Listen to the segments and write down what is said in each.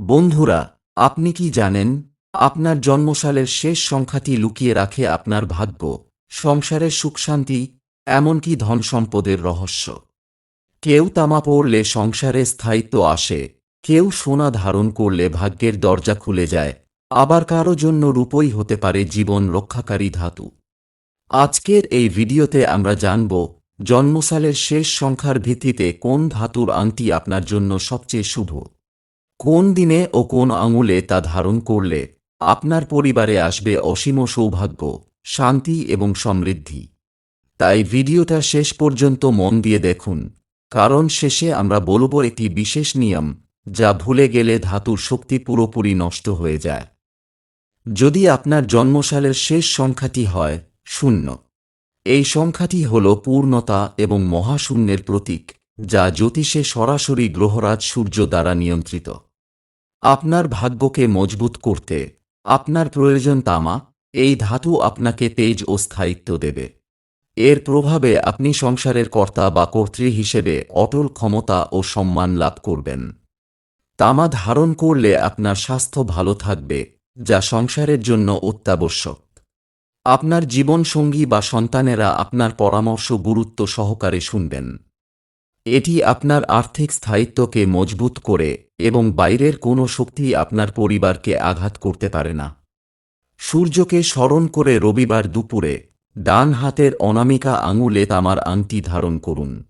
বন্ধুরা, আপনি কি জানেন, আপনার জন্মসালের শেষ সংখ্যাটি লুকিয়ে রাখে আপনার ভাগ্য সংসারের সুখ শান্তি, এমনকি ধন সম্পদের রহস্য। কেউ তামা পড়লে সংসারে স্থায়িত্ব আসে, কেউ সোনা ধারণ করলে ভাগ্যের দরজা খুলে যায়, আবার কারও জন্য রূপই হতে পারে জীবন রক্ষাকারী ধাতু। আজকের এই ভিডিওতে আমরা জানব, জন্মসালের শেষ সংখ্যার ভিত্তিতে কোন ধাতুর আংটি আপনার জন্য সবচেয়ে শুভ। কোন দিনে ও কোন আঙুলে তা ধারণ করলে আপনার পরিবারে আসবে অসীম সৌভাগ্য, শান্তি এবং সমৃদ্ধি? তাই ভিডিওটা শেষ পর্যন্ত মন দিয়ে দেখুন, কারণ শেষে আমরা বলব একটি বিশেষ নিয়ম, যা ভুলে গেলে ধাতুর শক্তি পুরোপুরি নষ্ট হয়ে যায়। যদি আপনার জন্মসালের শেষ সংখ্যাটি হয় শূন্য, এই সংখ্যাটি হল পূর্ণতা এবং মহাশূন্যের প্রতীক, যা জ্যোতিষে সরাসরি গ্রহরাজ সূর্য দ্বারা নিয়ন্ত্রিত। আপনার ভাগ্যকে মজবুত করতে, আপনার প্রয়োজন তামা, এই ধাতু আপনাকে তেজ ও স্থায়িত্ব দেবে। এর প্রভাবে আপনি সংসারের কর্তা বা কর্ত্রী হিসেবে অটল ক্ষমতা ও সম্মান লাভ করবেন। তামা ধারণ করলে আপনার স্বাস্থ্য ভালো থাকবে, যা সংসারের জন্য অত্যাবশ্যক। আপনার জীবনসঙ্গী বা সন্তানেরা আপনার পরামর্শ গুরুত্ব সহকারে শুনবেন। এটি আপনার আর্থিক স্থায়িত্বকে মজবুত করে এবং বাইরের কোনো শক্তি আপনার পরিবারকে আঘাত করতে পারে না। সূর্যকে স্মরণ করে রবিবার দুপুরে ডান হাতের অনামিকা আঙুলে তামার আংটি ধারণ করুন।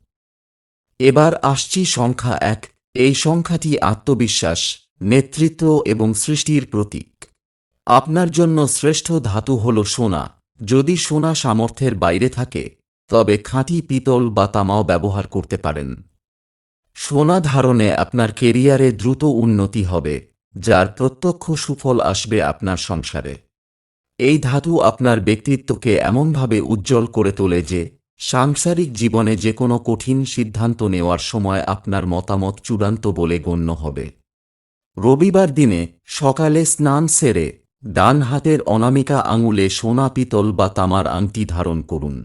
এবার আসছি সংখ্যা এক। এই সংখ্যাটি আত্মবিশ্বাস, নেতৃত্ব এবং সৃষ্টির প্রতীক। আপনার জন্য শ্রেষ্ঠ ধাতু হল সোনা। যদি সোনা সামর্থ্যের বাইরে থাকে তবে খাঁটি পিতল বা তামাও ব্যবহার করতে পারেন। সোনা ধারণে আপনার কেরিয়ারে দ্রুত উন্নতি হবে, যার প্রত্যক্ষ সুফল আসবে আপনার সংসারে। এই ধাতু আপনার ব্যক্তিত্বকে এমনভাবে উজ্জ্বল করে তোলে যে, সাংসারিক জীবনে যে কোনো কঠিন সিদ্ধান্ত নেওয়ার সময় আপনার মতামত চূড়ান্ত বলে গণ্য হবে। রবিবার দিনে সকালে স্নান সেরে ডান হাতের অনামিকা আঙুলে সোনা পিতল বা তামার আংটি ধারণ করুন।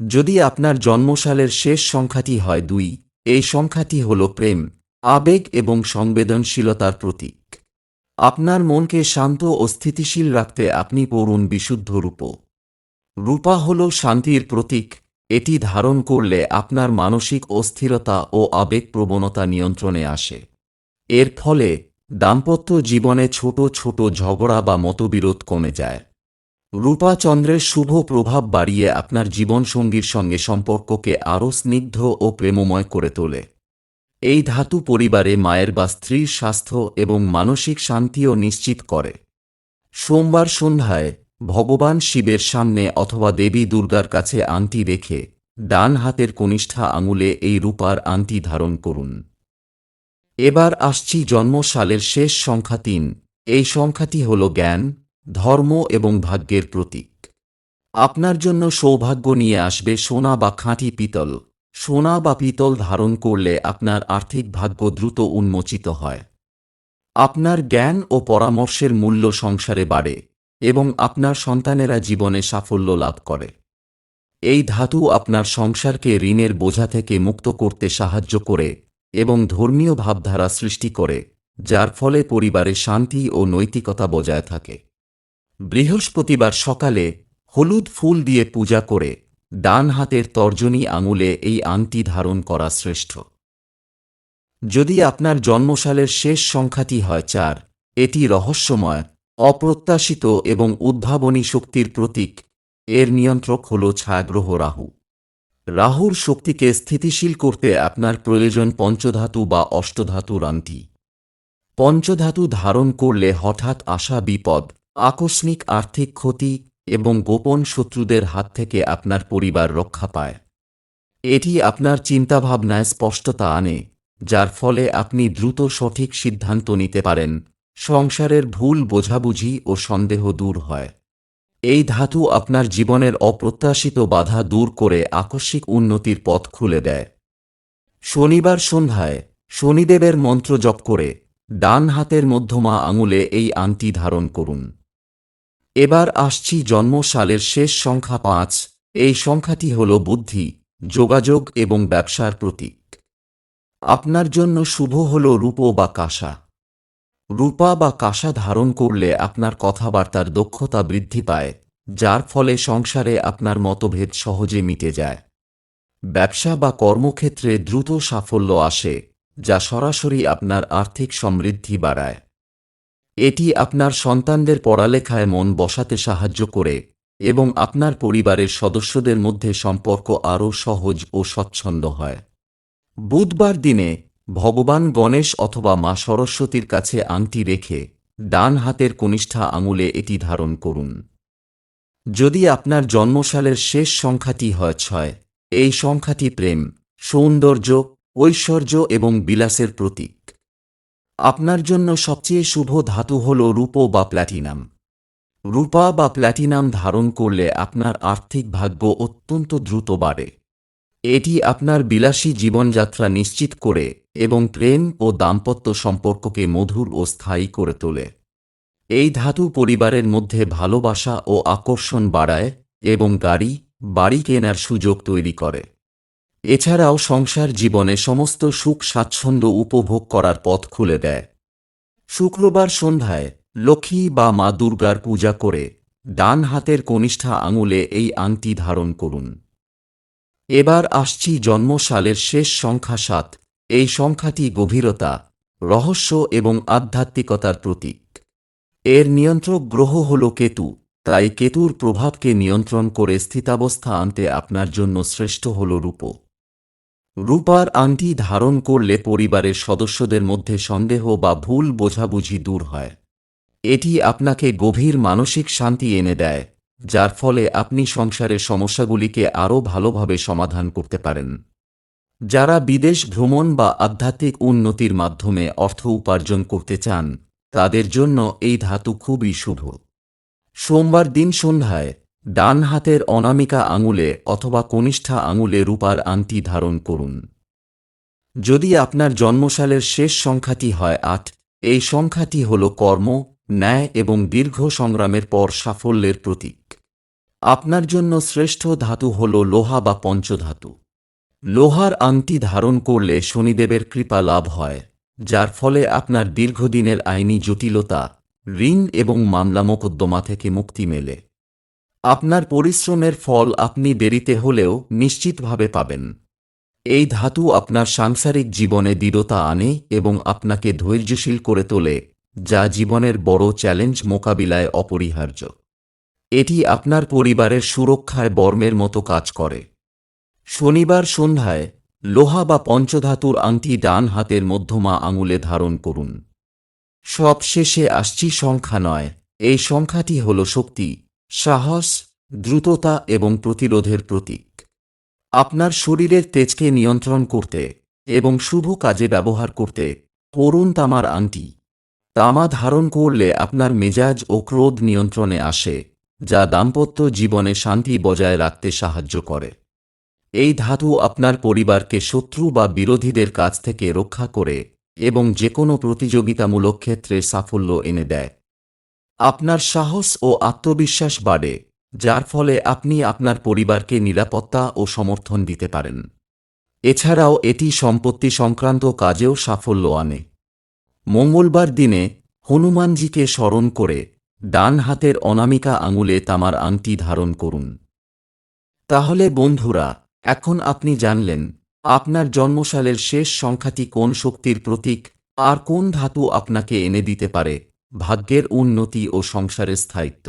যদি আপনার জন্মসালের শেষ সংখ্যাটি হয় দুই, এই সংখ্যাটি হল প্রেম, আবেগ এবং সংবেদনশীলতার প্রতীক। আপনার মনকে শান্ত ও স্থিতিশীল রাখতে আপনি পড়ুন বিশুদ্ধ রূপ। রূপা হল শান্তির প্রতীক, এটি ধারণ করলে আপনার মানসিক অস্থিরতা ও আবেগ প্রবণতা নিয়ন্ত্রণে আসে। এর ফলে দাম্পত্য জীবনে ছোট ছোট ঝগড়া বা মতবিরোধ কমে যায়। রূপা চন্দ্রের শুভ প্রভাব বাড়িয়ে আপনার জীবনসঙ্গীর সঙ্গে সম্পর্ককে আরও স্নিগ্ধ ও প্রেমময় করে তোলে। এই ধাতু পরিবারে মায়ের বা স্ত্রীর স্বাস্থ্য এবং মানসিক শান্তিও নিশ্চিত করে। সোমবার সন্ধ্যায় ভগবান শিবের সামনে অথবা দেবী দুর্গার কাছে আংটি রেখে ডান হাতের কনিষ্ঠা আঙুলে এই রূপার আংটি ধারণ করুন। এবার আসছি জন্মসালের শেষ সংখ্যা তিন। এই সংখ্যাটি হল জ্ঞান ধর্ম এবং ভাগ্যের প্রতীক। আপনার জন্য সৌভাগ্য নিয়ে আসবে সোনা বা খাঁটি পিতল। সোনা বা পিতল ধারণ করলে আপনার আর্থিক ভাগ্য দ্রুত উন্মোচিত হয়। আপনার জ্ঞান ও পরামর্শের মূল্য সংসারে বাড়ে এবং আপনার সন্তানেরা জীবনে সাফল্য লাভ করে। এই ধাতু আপনার সংসারকে ঋণের বোঝা থেকে মুক্ত করতে সাহায্য করে এবং ধর্মীয় ভাবধারা সৃষ্টি করে, যার ফলে পরিবারে শান্তি ও নৈতিকতা বজায় থাকে। বৃহস্পতিবার সকালে হলুদ ফুল দিয়ে পূজা করে ডান হাতের তর্জনী আঙুলে এই আংটি ধারণ করা শ্রেষ্ঠ। যদি আপনার জন্মসালের শেষ সংখ্যাটি হয় চার, এটি রহস্যময়, অপ্রত্যাশিত এবং উদ্ভাবনী শক্তির প্রতীক। এর নিয়ন্ত্রক হল ছায়াগ্রহ রাহু। রাহুর শক্তিকে স্থিতিশীল করতে আপনার প্রয়োজন পঞ্চধাতু বা অষ্টধাতুর আংটি পঞ্চধাতু ধারণ করলে হঠাৎ আসা বিপদ আকস্মিক আর্থিক ক্ষতি এবং গোপন শত্রুদের হাত থেকে আপনার পরিবার রক্ষা পায়। এটি আপনার চিন্তাভাবনায় স্পষ্টতা আনে, যার ফলে আপনি দ্রুত সঠিক সিদ্ধান্ত নিতে পারেন, সংসারের ভুল বোঝাবুঝি ও সন্দেহ দূর হয়। এই ধাতু আপনার জীবনের অপ্রত্যাশিত বাধা দূর করে আকস্মিক উন্নতির পথ খুলে দেয়। শনিবার সন্ধ্যায় শনিদেবের মন্ত্র জপ করে ডান হাতের মধ্যমা আঙুলে এই আংটি ধারণ করুন। এবার আসছি জন্মসালের শেষ সংখ্যা পাঁচ। এই সংখ্যাটি হল বুদ্ধি, যোগাযোগ এবং ব্যবসার প্রতীক। আপনার জন্য শুভ হল রূপ বা কাঁসা। রূপা বা কাঁসা ধারণ করলে আপনার কথাবার্তার দক্ষতা বৃদ্ধি পায়, যার ফলে সংসারে আপনার মতভেদ সহজে মিটে যায়। ব্যবসা বা কর্মক্ষেত্রে দ্রুত সাফল্য আসে, যা সরাসরি আপনার আর্থিক সমৃদ্ধি বাড়ায়। এটি আপনার সন্তানদের পড়ালেখায় মন বসাতে সাহায্য করে এবং আপনার পরিবারের সদস্যদের মধ্যে সম্পর্ক আরও সহজ ও স্বচ্ছন্দ হয়। বুধবার দিনে ভগবান গণেশ অথবা মা সরস্বতীর কাছে আংটি রেখে ডান হাতের কনিষ্ঠা আঙুলে এটি ধারণ করুন। যদি আপনার জন্মসালের শেষ সংখ্যাটি হয় ছয়, এই সংখ্যাটি প্রেম, সৌন্দর্য, ঐশ্বর্য এবং বিলাসের প্রতীক। আপনার জন্য সবচেয়ে শুভ ধাতু হল রূপো বা প্ল্যাটিনাম। রূপা বা প্ল্যাটিনাম ধারণ করলে আপনার আর্থিক ভাগ্য অত্যন্ত দ্রুত বাড়ে। এটি আপনার বিলাসী জীবনযাত্রা নিশ্চিত করে এবং প্রেম ও দাম্পত্য সম্পর্ককে মধুর ও স্থায়ী করে তোলে। এই ধাতু পরিবারের মধ্যে ভালোবাসা ও আকর্ষণ বাড়ায় এবং গাড়ি, বাড়ি কেনার সুযোগ তৈরি করে। এছাড়াও সংসার জীবনে সমস্ত সুখ স্বাচ্ছন্দ্য উপভোগ করার পথ খুলে দেয়। শুক্রবার সন্ধ্যায় লক্ষ্মী বা মা দুর্গার পূজা করে ডান হাতের কনিষ্ঠা আঙুলে এই আংটি ধারণ করুন। এবার আসছি জন্মসালের শেষ সংখ্যা সাত। এই সংখ্যাটি গভীরতা, রহস্য এবং আধ্যাত্মিকতার প্রতীক। এর নিয়ন্ত্রক গ্রহ হল কেতু। তাই কেতুর প্রভাবকে নিয়ন্ত্রণ করে স্থিতাবস্থা আনতে আপনার জন্য শ্রেষ্ঠ হল রূপ রূপার আংটি ধারণ করলে পরিবারের সদস্যদের মধ্যে সন্দেহ বা ভুল বোঝাবুঝি দূর হয়। এটি আপনাকে গভীর মানসিক শান্তি এনে দেয়, যার ফলে আপনি সংসারের সমস্যাগুলিকে আরও ভালোভাবে সমাধান করতে পারেন। যারা বিদেশ ভ্রমণ বা আধ্যাত্মিক উন্নতির মাধ্যমে অর্থ উপার্জন করতে চান, তাদের জন্য এই ধাতু খুবই শুভ। সোমবার দিন সন্ধ্যায় ডান হাতের অনামিকা আঙুলে অথবা কনিষ্ঠা আঙুলে রূপার আংটি ধারণ করুন। যদি আপনার জন্মসালের শেষ সংখ্যাটি হয় আট, এই সংখ্যাটি হল কর্ম, ন্যায় এবং দীর্ঘ সংগ্রামের পর সাফল্যের প্রতীক। আপনার জন্য শ্রেষ্ঠ ধাতু হল লোহা বা পঞ্চধাতু। লোহার আংটি ধারণ করলে শনিদেবের কৃপা লাভ হয়, যার ফলে আপনার দীর্ঘদিনের আইনি জটিলতা, ঋণ এবং মামলা মোকদ্দমা থেকে মুক্তি মেলে। আপনার পরিশ্রমের ফল আপনি দেরিতে হলেও নিশ্চিতভাবে পাবেন। এই ধাতু আপনার সাংসারিক জীবনে দৃঢ়তা আনে এবং আপনাকে ধৈর্যশীল করে তোলে, যা জীবনের বড় চ্যালেঞ্জ মোকাবিলায় অপরিহার্য। এটি আপনার পরিবারের সুরক্ষায় বর্মের মতো কাজ করে। শনিবার সন্ধ্যায় লোহা বা পঞ্চধাতুর আংটি ডান হাতের মধ্যমা আঙুলে ধারণ করুন। সবশেষে আসছি সংখ্যা নয়, এই সংখ্যাটি হল শক্তি। সাহস, দ্রুততা এবং প্রতিরোধের প্রতীক। আপনার শরীরের তেজকে নিয়ন্ত্রণ করতে এবং শুভ কাজে ব্যবহার করতে করুন তামার আংটি। তামা ধারণ করলে আপনার মেজাজ ও ক্রোধ নিয়ন্ত্রণে আসে, যা দাম্পত্য জীবনে শান্তি বজায় রাখতে সাহায্য করে। এই ধাতু আপনার পরিবারকে শত্রু বা বিরোধীদের কাছ থেকে রক্ষা করে এবং যে কোনো প্রতিযোগিতামূলক ক্ষেত্রে সাফল্য এনে দেয়। আপনার সাহস ও আত্মবিশ্বাস বাড়ে, যার ফলে আপনি আপনার পরিবারকে নিরাপত্তা ও সমর্থন দিতে পারেন। এছাড়াও এটি সম্পত্তি সংক্রান্ত কাজেও সাফল্য আনে। মঙ্গলবার দিনে হনুমানজিকে স্মরণ করে ডান হাতের অনামিকা আঙুলে তামার আংটি ধারণ করুন। তাহলে বন্ধুরা, এখন আপনি জানলেন, আপনার জন্মসালের শেষ সংখ্যাটি কোন শক্তির প্রতীক, আর কোন ধাতু আপনাকে এনে দিতে পারে। ভাগ্যের উন্নতি ও সংসারের স্থায়িত্ব।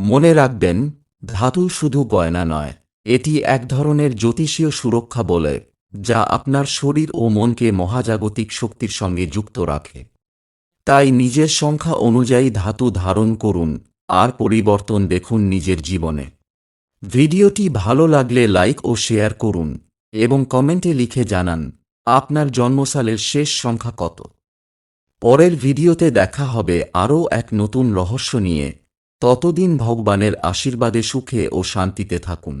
মনে রাখবেন, ধাতু শুধু গয়না নয়, এটি এক ধরনের জ্যোতিষীয় সুরক্ষা বলে, যা আপনার শরীর ও মনকে মহাজাগতিক শক্তির সঙ্গে যুক্ত রাখে। তাই নিজের সংখ্যা অনুযায়ী ধাতু ধারণ করুন, আর পরিবর্তন দেখুন নিজের জীবনে। ভিডিওটি ভালো লাগলে লাইক ও শেয়ার করুন, এবং কমেন্টে লিখে জানান, আপনার জন্মসালের শেষ সংখ্যা কত? পরের ভিডিওতে দেখা হবে আরও এক নতুন রহস্য নিয়ে। ততদিন ভগবানের আশীর্বাদে সুখে ও শান্তিতে থাকুন।